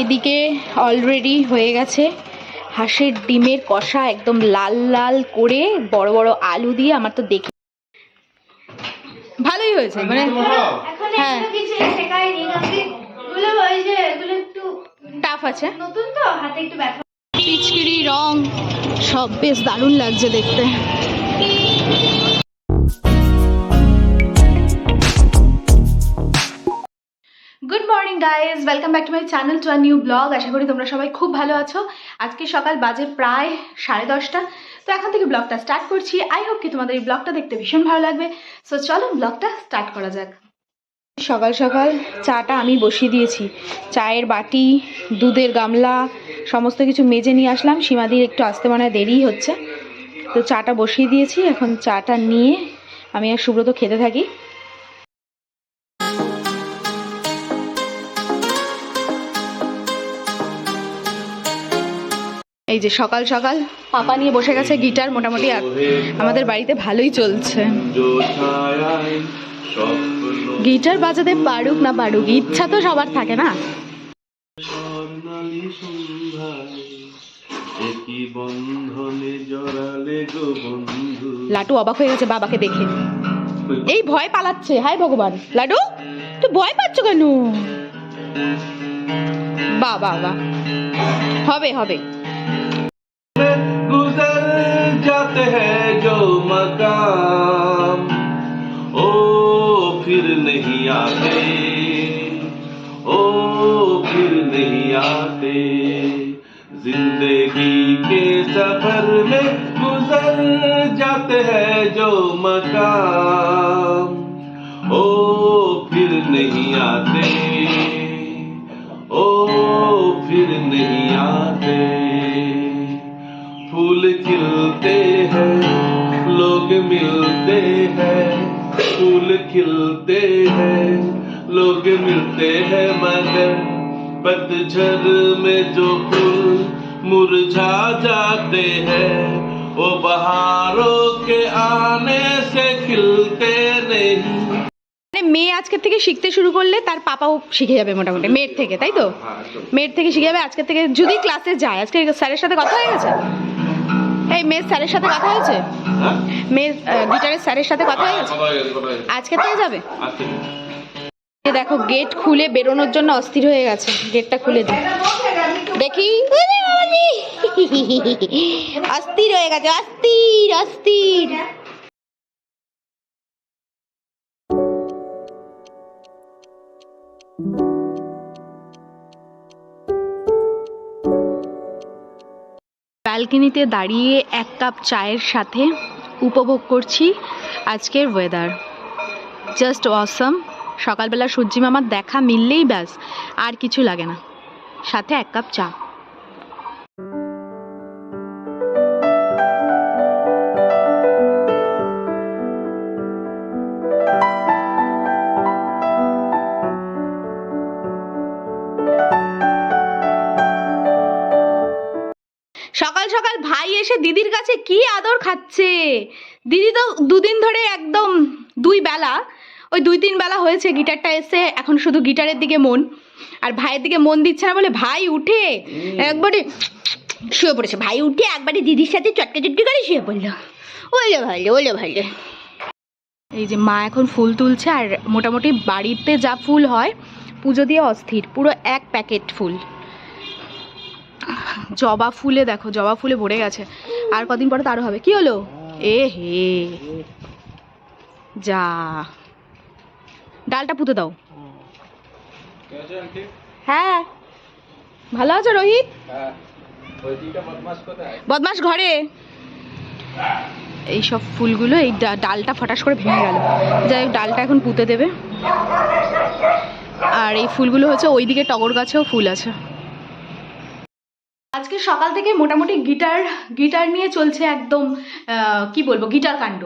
এদিকে অলরেডি হয়ে গেছে। হাঁসের ডিমের কষা একদম লাল লাল করে বড় বড় আলু দিয়ে আমার তো দেখে ভালোই হয়েছে মানে এখন হ্যাঁ। টাফ আছে। নতুন তো হাতে একটু ব্যথা পিচকিরি রং সব বেশ দারুণ লাগছে দেখতে। Good morning guys welcome back to my channel to our new blog আশা করি তোমরা সবাই খুব ভালো আছো। আজকে সকাল বাজে প্রায় সাড়ে দশটা। তো এখন থেকে ব্লগটা স্টার্ট করছি। আই হোপ কি তোমাদের এই ব্লগটা দেখতে ভীষণ ভালো লাগবে। সো চলো ব্লগটা স্টার্ট করা যাক। সকাল সকাল চাটা আমি বসিয়ে দিয়েছি। চায়ের বাটি, দুধের গামলা, সমস্ত কিছু মেজে নিয়ে আসলাম। সীমাদির একটু আসতে মনে দেরিই হচ্ছে। তো চাটা বসিয়ে দিয়েছি। এখন চাটা নিয়ে আমি আর সুব্রত খেতে থাকি। এই যে সকাল সকাল পাপা নিয়ে বসে গেছে গিটার মোটামুটি আমাদের বাড়িতে ভালোই চলছে। গিটার বাজাতে পারুক না পারুক ইচ্ছা তো সবার থাকে না। লাটু অবাক হয়ে গেছে বাবাকে দেখে। এই ভয় পালাচ্ছে হায় ভগবান। লাডু তুই ভয় পাচ্ছ কেন? বা বা হবে হবে। नहीं खिलते हैं लोग मिलते हैं मगर पतझड़ में जो फूल मुरझा जाते हैं वो बहारों के आने से खिलते नहीं মানে মেয়ে আজকের থেকে শিখতে শুরু করলে তার পাপাও শিখে যাবে মোটামুটি মেয়ের থেকে তাই তো মেয়ের থেকে শিখে যাবে আজকের থেকে যদি ক্লাসে যায় আজকে স্যারের সাথে কথা হয়ে গেছে এই মেজ স্যারের সাথে কথা হয়েছে? মেজ মেয়ের গিটারের স্যারের সাথে কথা হয়েছে? আজকে তো যাবে? দেখো গেট খুলে বেরোনোর জন্য অস্থির হয়ে গেছে। গেটটা খুলে দিই। দেখি। অস্থির হয়ে গেছে অস্থির অস্থির। ব্যালকনিতে দাঁড়িয়ে এক কাপ চায়ের সাথে উপভোগ করছি আজকের ওয়েদার জাস্ট অসম সকালবেলা সূর্যি মামার দেখা মিললেই ব্যাস, আর কিছু লাগে না। সাথে এক কাপ চা। দিদির কাছে কি আদর খাচ্ছে? দিদি তো দুদিন ধরে একদম দুই বেলা ওই দুই তিন বেলা হয়েছে গিটারটা এসে এখন শুধু গিটারের দিকে মন। আর ভাইয়ের দিকে মন দিচ্ছে না বলে ভাই উঠে একবারে শুয়ে পড়েছে। ভাই উঠে একবারে দিদির সাথে চটকে চটকে করে শুয়ে পড়ল। ওলে ভালো ওলে ভালো এই যে মা এখন ফুল তুলছে আর মোটামুটি বাড়িতে যা ফুল হয় পুজো দিয়ে অস্থির পুরো এক প্যাকেট ফুল। জবা ফুলে দেখো, জবা ফুলে ভরে গেছে। আর কদিন পরে তারও হবে। কি হলো? এ হে। যা। ডালটা পুঁতে দাও। হ্যাঁ। ভালো আছো রোহিত? বদমাস ঘরে। এই সব ফুলগুলো, এই ডালটা ফটাস করে ভেঙে গেল। যাই হোক, ডালটা এখন পুঁতে দেবে। আর এই ফুলগুলো হচ্ছে ওইদিকে টগর গাছেও ফুল আছে। আজকে সকাল থেকে মোটামুটি গিটার গিটার নিয়ে চলছে একদম কি বলব, গিটার কাণ্ড।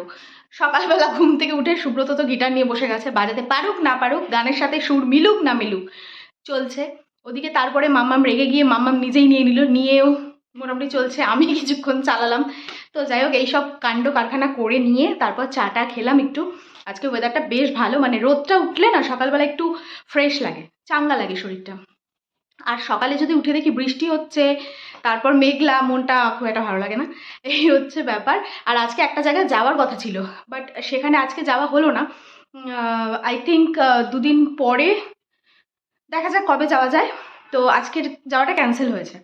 সকালবেলা ঘুম থেকে উঠে সুব্রত তো গিটার নিয়ে বসে গেছে, বাজাতে পারুক না পারুক, গানের সাথে সুর মিলুক না মিলুক, চলছে। ওদিকে তারপরে মাম্মাম রেগে গিয়ে মাম্মাম নিজেই নিয়ে নিল, নিয়েও মোটামুটি চলছে, আমি কিছুক্ষণ চালালাম। তো যাই হোক, এইসব কাণ্ড কারখানা করে নিয়ে তারপর চাটা খেলাম একটু। আজকে ওয়েদারটা বেশ ভালো মানে রোদটা উঠলে না সকালবেলা একটু ফ্রেশ লাগে, চাঙ্গা লাগে শরীরটা। আর সকালে যদি উঠে দেখি বৃষ্টি হচ্ছে, তারপর মেঘলা, মনটা খুব একটা ভালো লাগে না। এই হচ্ছে ব্যাপার। আর আজকে একটা জায়গায় যাওয়ার কথা ছিল বাট সেখানে আজকে যাওয়া হলো না। আই থিঙ্ক দুদিন পরে দেখা যাক কবে যাওয়া যায়। তো আজকের যাওয়াটা ক্যান্সেল হয়েছে।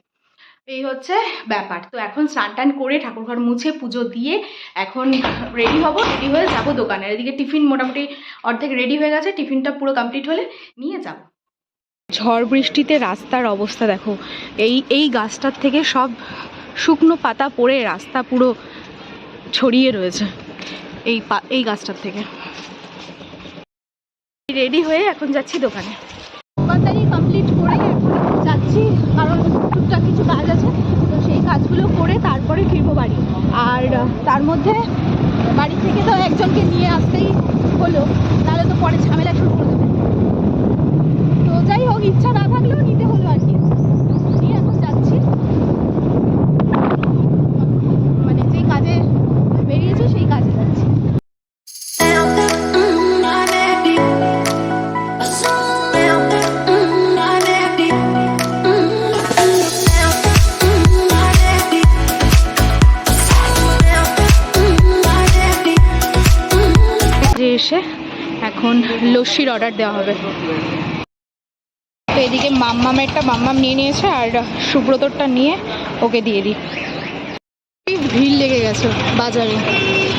এই হচ্ছে ব্যাপার। তো এখন স্নান টান করে ঠাকুরঘর মুছে পুজো দিয়ে এখন রেডি হব রেডি হয়ে যাব দোকানে এদিকে টিফিন মোটামুটি অর্ধেক রেডি হয়ে গেছে, টিফিনটা পুরো কমপ্লিট হলে নিয়ে যাব। ঝড় বৃষ্টিতে রাস্তার অবস্থা দেখো। এই এই গাছটার থেকে সব শুকনো পাতা পড়ে রাস্তা পুরো ছড়িয়ে রয়েছে এই এই গাছটার থেকে। রেডি হয়ে এখন যাচ্ছি দোকানে। দোকানদারি কমপ্লিট করে যাচ্ছি, কারণ টুকটাক কিছু কাজ আছে, তো সেই কাজগুলো করে তারপরে ফিরবো বাড়ি। আর তার মধ্যে বাড়ি থেকে তো একজনকে নিয়ে আসতেই হলো, তাহলে তো পরে ঝামেলা শুরু করে দেবে। তো যাই হোক, ইচ্ছা না থাকলেও নিতে হলো আর কি। নিয়ে এখন যাচ্ছি। মানে যে কাজে বেরিয়েছি, সেই কাজে যাচ্ছি। এসে এখন লস্যির অর্ডার দেওয়া হবে। এদিকে মাম্মামেরটা মাম্মাম নিয়ে নিয়েছে আর সুব্রতরটা নিয়ে ওকে দিয়ে এই ভিড় লেগে গেছে বাজারে।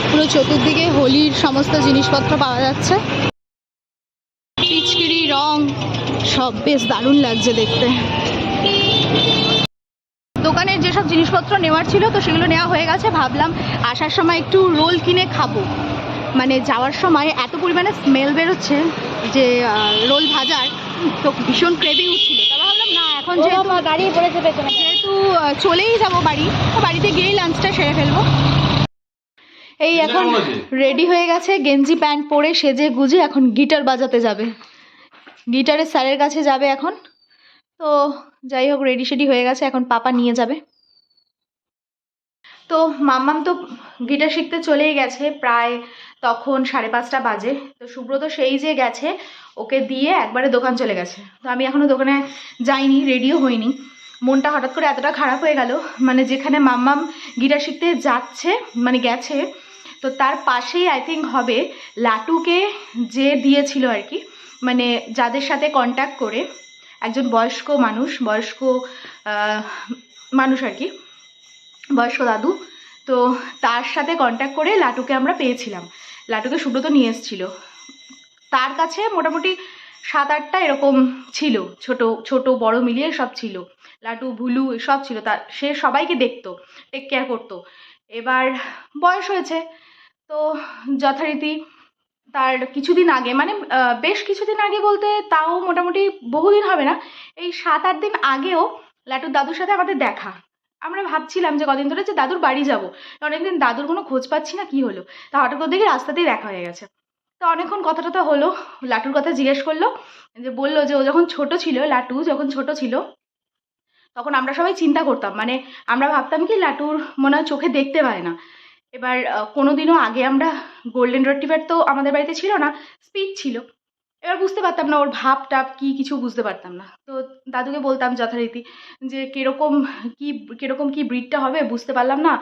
পুরো চতুর্দিকে হোলির সমস্ত জিনিসপত্র পাওয়া যাচ্ছে। পিচকিরি, রং, সব বেশ দারুণ লাগছে দেখতে। দোকানের যেসব জিনিসপত্র নেওয়ার ছিল তো সেগুলো নেওয়া হয়ে গেছে। ভাবলাম আসার সময় একটু রোল কিনে খাব। মানে যাওয়ার সময় এত পরিমাণে স্মেল বেরোচ্ছে যে রোল ভাজার। তো ভীষণ ক্রেভিং উঠছিল। তবে ভাবলাম না এখন যেহেতু গাড়ি পড়েছে পেছনে। যেহেতু চলেই যাব বাড়ি বাড়িতে গিয়েই লাঞ্চটা সেরে ফেলব। এই এখন রেডি হয়ে গেছে গেঞ্জি প্যান্ট পরে সেজে গুজে এখন গিটার বাজাতে যাবে। গিটারের স্যারের কাছে যাবে এখন। তো যাই হোক রেডি সেডি হয়ে গেছে এখন পাপা নিয়ে যাবে। তো মাম্মাম তো গিটার শিখতে চলেই গেছে প্রায় তখন সাড়ে পাঁচটা বাজে। তো সুব্রত সেই যে গেছে ওকে দিয়ে একবারে দোকান চলে গেছে। তো আমি এখনও দোকানে যাইনি রেডিও হইনি। মনটা হঠাৎ করে এতটা খারাপ হয়ে গেল মানে যেখানে মাম্মাম গিটার শিখতে যাচ্ছে মানে গেছে, তো তার পাশেই আই থিঙ্ক হবে লাটুকে যে দিয়েছিল আর কি মানে যাদের সাথে কন্ট্যাক্ট করে, একজন বয়স্ক মানুষ বয়স্ক মানুষ আর কি, বয়স্ক দাদু, তো তার সাথে কন্ট্যাক্ট করে লাটুকে আমরা পেয়েছিলাম। লাটুকে সুব্রত নিয়ে এসেছিল। তার কাছে মোটামুটি সাত আটটা এরকম ছিল, ছোট ছোট, বড় মিলিয়ে সব ছিল। লাটু ভুলু সব ছিল তার সে সবাইকে দেখতো টেক কেয়ার করতো। এবার বয়স হয়েছে, তো যথারীতি তার কিছুদিন আগে মানে বেশ কিছুদিন আগে বলতে তাও মোটামুটি বহুদিন হবে না, এই সাত আট দিন আগেও লাটুর দাদুর সাথে আমাদের দেখা। আমরা ভাবছিলাম যে কদিন ধরে যে দাদুর বাড়ি যাব, অনেকদিন দাদুর কোনো খোঁজ পাচ্ছি না, কি হলো? তা হঠাৎ করে দেখি রাস্তাতেই দেখা হয়ে গেছে। তো অনেকক্ষণ কথা টথা হলো। লাটুর কথা জিজ্ঞেস করল, যে বলল যে ও যখন ছোট ছিল, লাটু যখন ছোট ছিল, তখন আমরা সবাই চিন্তা করতাম। মানে আমরা ভাবতাম কি লাটুর মনে হয় চোখে দেখতে পায় না। এবার কোনোদিনও আগে আমরা গোল্ডেন রিট্রিভার তো আমাদের বাড়িতে ছিল না স্পিচ ছিল। এবার বুঝতে পারতাম না ওর ভাব টাপ কি, কিছু বুঝতে পারতাম না। তো দাদুকে বলতাম যথারীতি যে, কীরকম কি কীরকম কি ব্রিডটা হবে বুঝতে পারলাম না।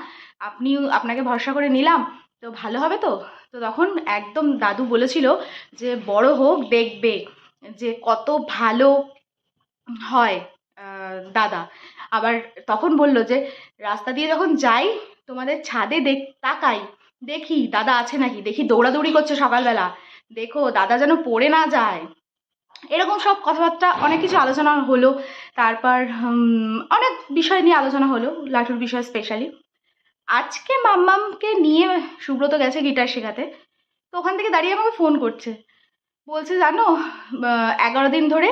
আপনি আপনাকে ভরসা করে নিলাম। তো ভালো হবে তো? তো তখন একদম দাদু বলেছিল যে, বড় হোক, দেখবে যে কত ভালো হয় দাদা। আবার তখন বলল যে, রাস্তা দিয়ে যখন যাই, তোমাদের ছাদে দেখ, তাকাই, দেখি, দাদা আছে নাকি? দেখি দৌড়াদৌড়ি করছে সকালবেলা। দেখো, দাদা যেন পড়ে না যায়। এরকম সব কথাবার্তা, অনেক কিছু আলোচনা হলো। তারপর অনেক বিষয় নিয়ে আলোচনা হলো লাঠুর বিষয় স্পেশালি আজকে মাম্মামকে নিয়ে সুব্রত গেছে গিটার শেখাতে, তো ওখান থেকে দাঁড়িয়ে আমাকে ফোন করছে। বলছে, জানো এগারো দিন ধরে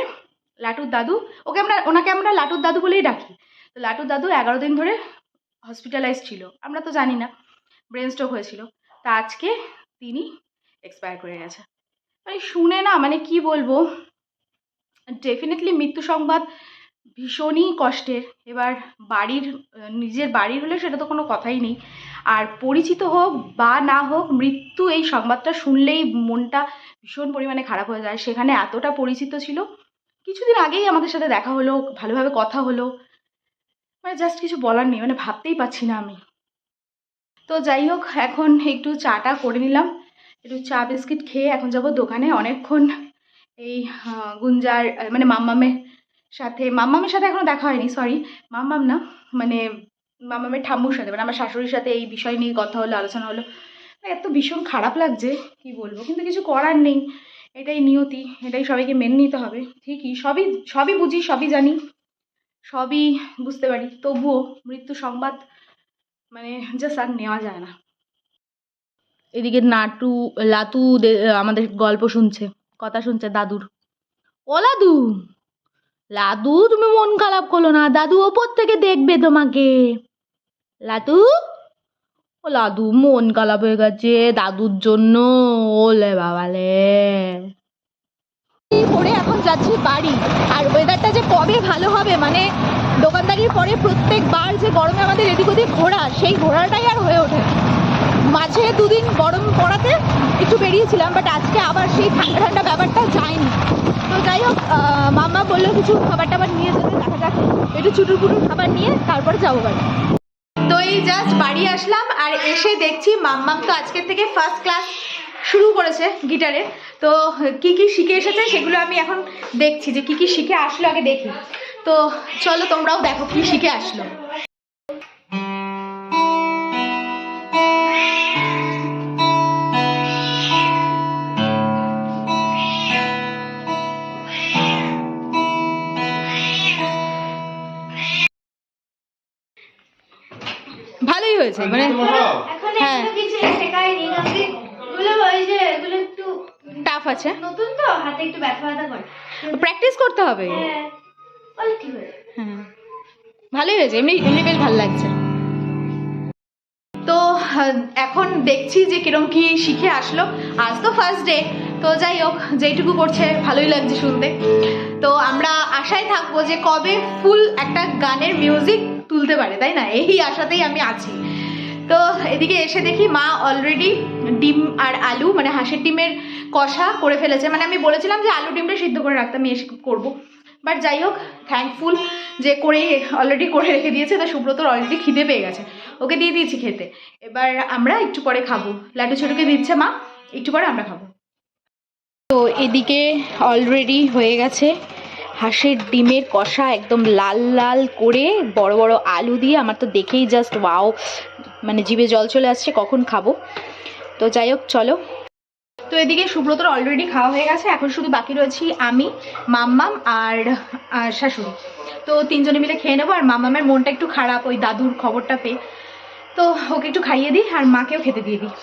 লাটুর দাদু, ওকে আমরা, ওনাকে আমরা লাটুর দাদু বলেই ডাকি। তো লাটুর দাদু এগারো দিন ধরে হসপিটালাইজ ছিল, আমরা তো জানি না ব্রেন স্ট্রোক হয়েছিল। তা আজকে তিনি এক্সপায়ার করে গেছে। মানে শুনে না মানে কি বলব ডেফিনেটলি মৃত্যু সংবাদ ভীষণই কষ্টের। এবার বাড়ির, নিজের বাড়ির হলে সেটা তো কোনো কথাই নেই। আর পরিচিত হোক বা না হোক, মৃত্যু এই সংবাদটা শুনলেই মনটা ভীষণ পরিমাণে খারাপ হয়ে যায়। সেখানে এতটা পরিচিত ছিল। কিছুদিন আগেই আমাদের সাথে দেখা হলো, ভালোভাবে কথা হলো। মানে জাস্ট কিছু বলার নেই মানে ভাবতেই পারছি না আমি। তো যাই হোক, এখন একটু চাটা করে নিলাম। একটু চা, বিস্কিট খেয়ে এখন যাব দোকানে। অনেকক্ষণ এই গুঞ্জার মানে মাম্মামের সাথে মাম্মামের সাথে এখনও দেখা হয়নি সরি মাম্মাম না মানে মাম্মামের ঠাম্মুর সাথে মানে আমার শাশুড়ির সাথে এই বিষয় নিয়ে কথা হলো, আলোচনা হলো। এত ভীষণ খারাপ লাগছে, কি বলব, কিন্তু কিছু করার নেই, এটাই নিয়তি, এটাই সবাইকে মেনে নিতে হবে, ঠিকই, সবই সবই বুঝি, সবই জানি, সবই বুঝতে পারি, তবুও মৃত্যু সংবাদ মানে জাস্ট আর নেওয়া যায় না। এদিকে নাটু, লাতু আমাদের গল্প শুনছে, কথা শুনছে দাদুর। ও লাদু! লাদু, তুমি মন খারাপ করো না। দাদু ওপর থেকে দেখবে তোমাকে। লাদু? ও লাদু, মন খারাপ হয়ে গেছে দাদুর জন্য। ওলে বাবালে। পরে এখন যাচ্ছি বাড়ি। আর ওয়েদারটা যে কবে ভালো হবে মানে দোকানদারির পরে প্রত্যেকবার যে গরমে আমাদের এদিক ওদিক ঘোরা, সেই ঘোরাটাই আর হয়ে ওঠে। মাঝে দুদিন গরম পড়াতে একটু বেরিয়েছিলাম বাট আজকে আবার সেই ঠান্ডা ঠান্ডা ব্যাপারটা যায়নি। তো যাই হোক মাম্মা বলল কিছু খাবার টাবার নিয়ে যেতে, দেখা যাক, একটু চুটুর পুটুর খাবার নিয়ে তারপর যাব বাড়ি। তো এই জাস্ট বাড়ি আসলাম, আর এসে দেখছি মাম্মাম তো আজকের থেকে ফার্স্ট ক্লাস শুরু করেছে গিটারে তো কি কি শিখে এসেছে সেগুলো আমি এখন দেখছি, যে কি কি শিখে আসলো আগে দেখি। তো চলো তোমরাও দেখো কি শিখে আসলো। হয়েছে মানে হ্যাঁ। টাফ আছে। নতুন তো হাতে একটু ব্যথা ব্যথা করে। প্র্যাকটিস করতে হবে। হ্যাঁ হ্যাঁ ভালোই হয়েছে এমনি এমনি বেশ ভালো লাগছে। তো এখন দেখছি যে কিরম কি শিখে আসলো। আজ তো ফার্স্ট ডে তো যাই হোক যেইটুকু করছে ভালোই লাগছে শুনতে। তো আমরা আশায় থাকব যে কবে ফুল একটা গানের মিউজিক তুলতে পারে তাই না? এই আশাতেই আমি আছি। তো এদিকে এসে দেখি মা অলরেডি ডিম আর আলু মানে হাঁসের ডিমের কষা করে ফেলেছে। মানে আমি বলেছিলাম যে আলু ডিমটা সিদ্ধ করে রাখতে, আমি এসে করব। বাট যাই হোক থ্যাঙ্কফুল যে করে অলরেডি করে রেখে দিয়েছে, তো সুব্রতর অলরেডি খিদে পেয়ে গেছে। ওকে দিয়ে দিয়েছি খেতে। এবার আমরা একটু পরে খাব। লাড্ডু ছোটুকে দিচ্ছে মা, একটু পরে আমরা খাব। তো এদিকে অলরেডি হয়ে গেছে হাঁসের ডিমের কষা একদম লাল লাল করে, বড় বড় আলু দিয়ে। আমার তো দেখেই জাস্ট ওয়াও মানে জিভে জল চলে আসছে, কখন খাব? তো যাই হোক, চলো। তো এদিকে সুব্রতর অলরেডি খাওয়া হয়ে গেছে, এখন শুধু বাকি রয়েছি আমি, মাম্মাম আর শাশুড়ি। তো তিনজনে মিলে খেয়ে নেব, আর মাম্মামের মনটা একটু খারাপ, ওই দাদুর খবরটা পেয়ে। তো ওকে একটু খাইয়ে দিই, আর মাকেও খেতে দিয়ে দিই।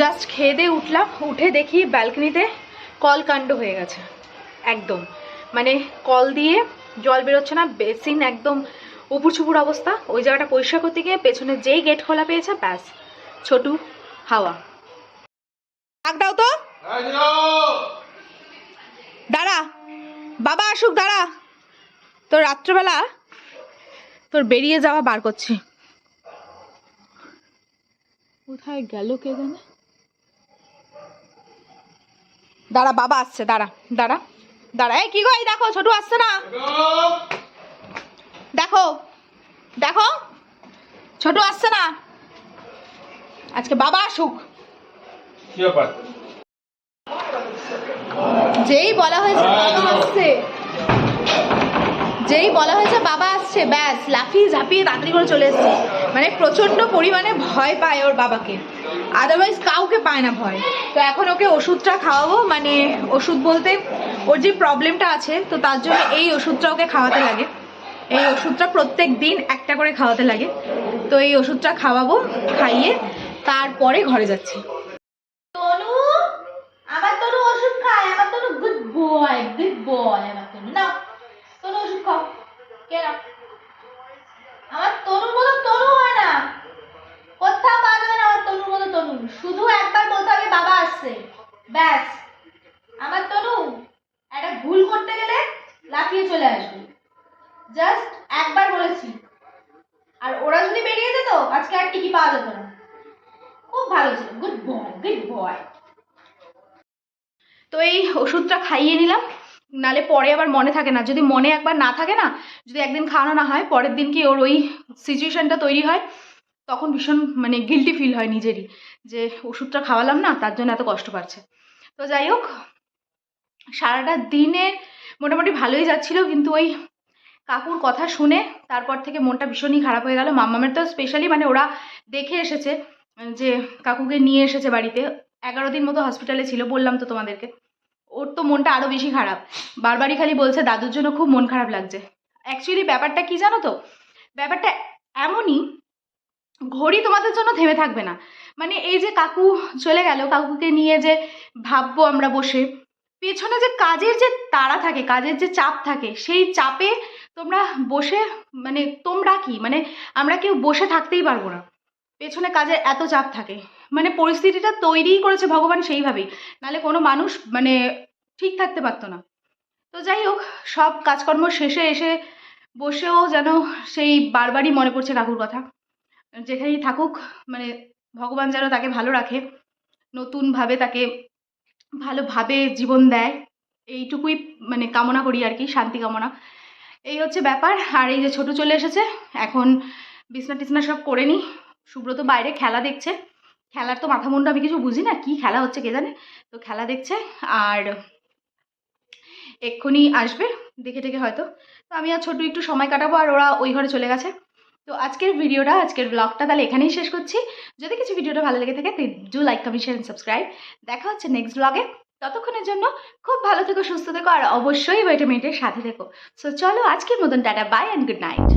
জাস্ট খেয়ে দিয়ে উঠলাম, উঠে দেখি ব্যালকনিতে কল কাণ্ড হয়ে গেছে। একদম। মানে কল দিয়ে জল বেরোচ্ছে না, বেসিন একদম উপুর ছুপুর অবস্থা। ওই জায়গাটা পরিষ্কার করতে গিয়ে পেছনে যেই গেট খোলা পেয়েছে ব্যাস। ছোটু হাওয়া। ডাক দাও তো। দাঁড়া। বাবা আসুক দাঁড়া। তোর রাত্রেবেলা তোর বেরিয়ে যাওয়া বার করছি। কোথায় গেল কে জানে? দাঁড়া বাবা আসছে দাঁড়া দাঁড়া। দাঁড়া। এই কি গো এই দেখো ছোটু আসছে না। দেখো দেখো ছোটু আসছে না। আজকে বাবা আসুক। যেই বলা হয়েছে বাবা আসছে। যেই বলা হয়েছে বাবা আসছে ব্যাস লাফিয়ে ঝাঁপিয়ে তাড়াতাড়ি করে চলে এসছে। মানে প্রচণ্ড পরিমাণে ভয় পায় ওর বাবাকে। আদারওয়াইজ কাউকে পায় না ভয়। তো এখন ওকে ওষুধটা খাওয়াবো মানে ওষুধ বলতে ওর যে প্রবলেমটা আছে তো তার জন্য এই ওষুধটা ওকে খাওয়াতে লাগে। এই ওষুধটা প্রত্যেক দিন একটা করে খাওয়াতে লাগে। তো এই ওষুধটা খাওয়াবো, খাইয়ে তারপরে ঘরে যাচ্ছি। আমার তনুর মতো হয় না। কোথাও না আমার তনুর মতো তনু। শুধু একবার বলতে হবে, বাবা আসছে। ব্যাস। আমার তনু, একটা ভুল করতে গেলে লাফিয়ে চলে আসবে। জাস্ট একবার বলেছি। আর ওরা যদি বেরিয়ে যেত, আজকে আর টিকি পাওয়া যেত না। খুব ভালো ছিল। গুড বয় গুড বয় তো এই ওষুধটা খাইয়ে নিলাম। নালে পরে আবার মনে থাকে না। যদি মনে একবার না থাকে না, যদি একদিন খাওয়ানো না হয়, পরের দিন কি ওর ওই সিচুয়েশনটা তৈরি হয়, তখন ভীষণ মানে গিলটি ফিল হয় নিজেরই যে ওষুধটা খাওয়ালাম না, তার জন্য এত কষ্ট পাচ্ছে। তো যাই হোক, সারাটা দিনে মোটামুটি ভালোই যাচ্ছিল, কিন্তু ওই কাকুর কথা শুনে তারপর থেকে মনটা ভীষণই খারাপ হয়ে গেল। মাম্মামের তো স্পেশালি মানে ওরা দেখে এসেছে যে কাকুকে নিয়ে এসেছে বাড়িতে। এগারো দিন মতো হসপিটালে ছিল, বললাম তো তোমাদেরকে। ওর তো মনটা আরও বেশি খারাপ। বারবারই খালি বলছে, দাদুর জন্য খুব মন খারাপ লাগছে। অ্যাকচুয়ালি ব্যাপারটা কি জানো তো? ব্যাপারটা এমনই, ঘড়ি তোমাদের জন্য থেমে থাকবে না। মানে এই যে কাকু চলে গেল, কাকুকে নিয়ে যে ভাববো আমরা বসে, পেছনে যে কাজের যে তাড়া থাকে, কাজের যে চাপ থাকে, সেই চাপে তোমরা বসে মানে তোমরা কি? মানে আমরা কেউ বসে থাকতেই পারব না। পেছনে কাজের এত চাপ থাকে। মানে পরিস্থিতিটা তৈরিই করেছে ভগবান সেইভাবেই। নাহলে কোনো মানুষ মানে ঠিক থাকতে পারতো না। তো যাই হোক, সব কাজকর্ম শেষে এসে বসেও যেন সেই বারবারই মনে পড়ছে কাকুর কথা। যেখানেই থাকুক মানে ভগবান যেন তাকে ভালো রাখে, নতুনভাবে তাকে ভালোভাবে জীবন দেয়, এইটুকুই মানে কামনা করি আর কি, শান্তি কামনা। এই হচ্ছে ব্যাপার। আর এই যে ছোট চলে এসেছে, এখন বিছনা টিছনা সব করে নিই। সুব্রত বাইরে খেলা দেখছে। খেলার তো মাথা মুন্ডু আমি কিছু বুঝি না, কি খেলা হচ্ছে কে জানে? তো খেলা দেখছে, আর এক্ষুনি আসবে, দেখে টেকে হয়তো। তো আমি আর ছোট একটু সময় কাটাবো, আর ওরা ওই ঘরে চলে গেছে। তো আজকের ভিডিওটা, আজকের ব্লগটা তাহলে এখানেই শেষ করছি। যদি কিছু ভিডিওটা ভালো লেগে থাকে do like comment share subscribe দেখা হচ্ছে নেক্সট ব্লগে ততক্ষণের জন্য খুব ভালো থেকো, সুস্থ থেকো, আর অবশ্যই ভাইটামিনটের সাথে থেকো। সো চলো আজকের মতন, tata bye and good night